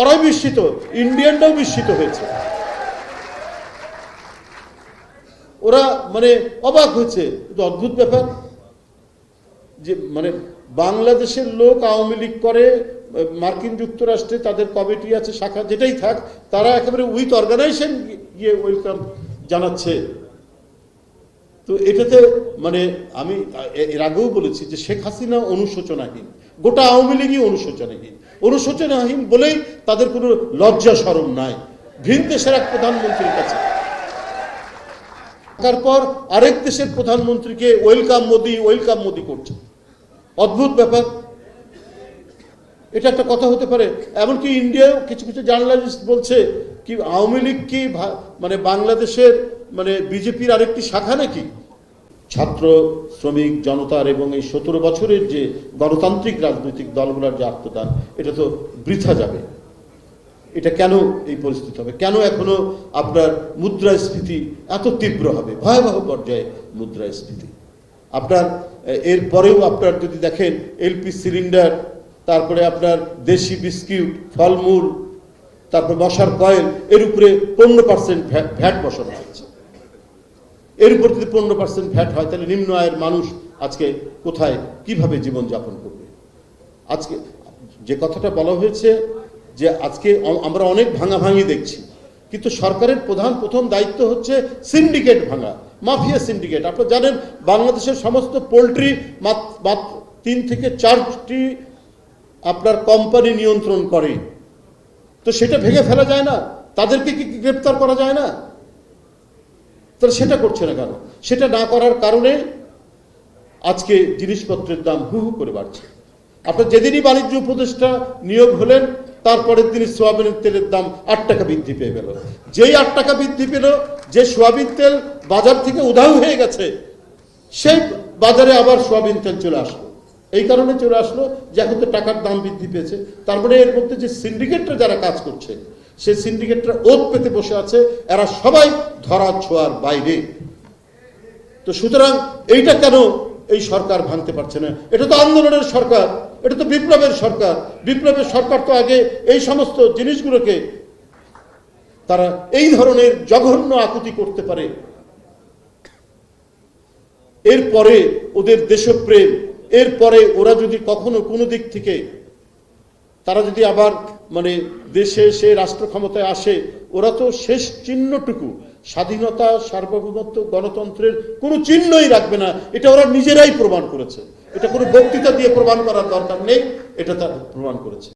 ওরাই বিস্মিত ইন্ডিয়ানটাও বিস্মিত হয়েছে। ওরা মানে অবাক হয়েছে অদ্ভুত ব্যাপার যে মানে বাংলাদেশের লোক আওয়ামী লীগ করে, মার্কিন যুক্তরাষ্ট্রে তাদের কমিটি আছে, শাখা যেটাই থাক, তারা একেবারে উইথ অর্গানাইজেশন গিয়ে ওয়েলকাম জানাচ্ছে। তো এটাতে মানে আমি এর আগেও বলেছি যে শেখ হাসিনা অনুশোচনাহীন, গোটা আওয়ামী লীগই অনুশোচনাহীন। অনুশোচনাহীন বলেই তাদের কোনো লজ্জা সরম নাই। ভিন দেশের এক প্রধানমন্ত্রীর কাছে। তারপর আরেক দেশের প্রধানমন্ত্রীকে ওয়েলকাম মোদি ওয়েলকাম মোদি করছে। অদ্ভুত ব্যাপার। এটা একটা কথা হতে পারে। এমনকি ইন্ডিয়াও কিছু কিছু জার্নালিস্ট বলছে কি, আওয়ামী লীগ কি মানে বাংলাদেশের মানে বিজেপির আরেকটি শাখা নাকি? ছাত্র, শ্রমিক, জনতার এবং এই সতেরো বছরের যে গণতান্ত্রিক রাজনৈতিক দলগুলোর যে আত্মদান, এটা তো বৃথা যাবে। এটা কেন এই পরিস্থিতি হবে? কেন এখনও আপনার মুদ্রাস্ফীতি এত তীব্র হবে? ভয়াবহ পর্যায়ে মুদ্রাস্ফীতি। আপনার এর পরেও আপনার যদি দেখেন, এলপি সিলিন্ডার, তারপরে আপনার দেশি বিস্কিট, ফলমূল, তারপরে মশার কয়েল, এর উপরে পনেরো পার্সেন্ট ভ্যাট বসানো হয়েছে। এর উপর যদি পনেরো পার্সেন্ট ভ্যাট হয়, তাহলে নিম্ন আয়ের মানুষ আজকে কোথায়, কীভাবে জীবনযাপন করবে? আজকে, যে কথাটা বলা হয়েছে যে আজকে আমরা অনেক ভাঙাভাঙি দেখছি, কিন্তু সরকারের প্রধান, প্রথম দায়িত্ব হচ্ছে সিন্ডিকেট ভাঙা, মাফিয়া সিন্ডিকেট আপনারা জানেন, বাংলাদেশের সমস্ত পোলট্রি তিন থেকে চারটি আপনার কোম্পানি নিয়ন্ত্রণ করে। তো সেটা ভেঙে ফেলা যায় না। তাদেরকে কি গ্রেপ্তার করা যায় না? তাহলে সেটা করছে না কেন? সেটা না করার কারণে আজকে জিনিসপত্রের দাম হু হু করে বাড়ছে। আপনার যেদিনই বাণিজ্য উপদেষ্টা নিয়োগ হলেন, তারপরের দিনই সোয়াবিনের তেলের দাম আট টাকা বৃদ্ধি পেয়ে গেল। যেই আট টাকা বৃদ্ধি পেল, যে সোয়াবিন তেল বাজার থেকে উধাও হয়ে গেছে, সেই বাজারে আবার সোয়াবিন তেল চলে আসলো। এই কারণে চলে আসলো যে এখন তো টাকার দাম বৃদ্ধি পেয়েছে। তারপরে এর মধ্যে যে সিন্ডিকেটরা যারা কাজ করছে সেই সিন্ডিকেটরা ওত পেতে বসে আছে, এরা সবাই ধরা ছোঁয়ার বাইরে। তো সুতরাং এইটা কেন এই সরকার ভাঙতে পারছে না? এটা তো আন্দোলনের সরকার, এটা তো বিপ্লবের সরকার। বিপ্লবের সরকার তো আগে এই সমস্ত জিনিসগুলোকে তারা এই ধরনের জঘন্য আকুতি করতে পারে। এরপরে ওদের দেশপ্রেম, এরপরে ওরা যদি কখনো কোনো দিক থেকে তারা যদি আবার মানে দেশে এসে রাষ্ট্র ক্ষমতায় আসে, ওরা তো শেষ চিহ্নটুকু। স্বাধীনতা, সার্বভৌমত্ব, গণতন্ত্রের কোনো চিহ্নই রাখবে না। এটা ওরা নিজেরাই প্রমাণ করেছে। এটা কোনো বক্তৃতা দিয়ে প্রমাণ করার দরকার নেই। এটা তারা প্রমাণ করেছে।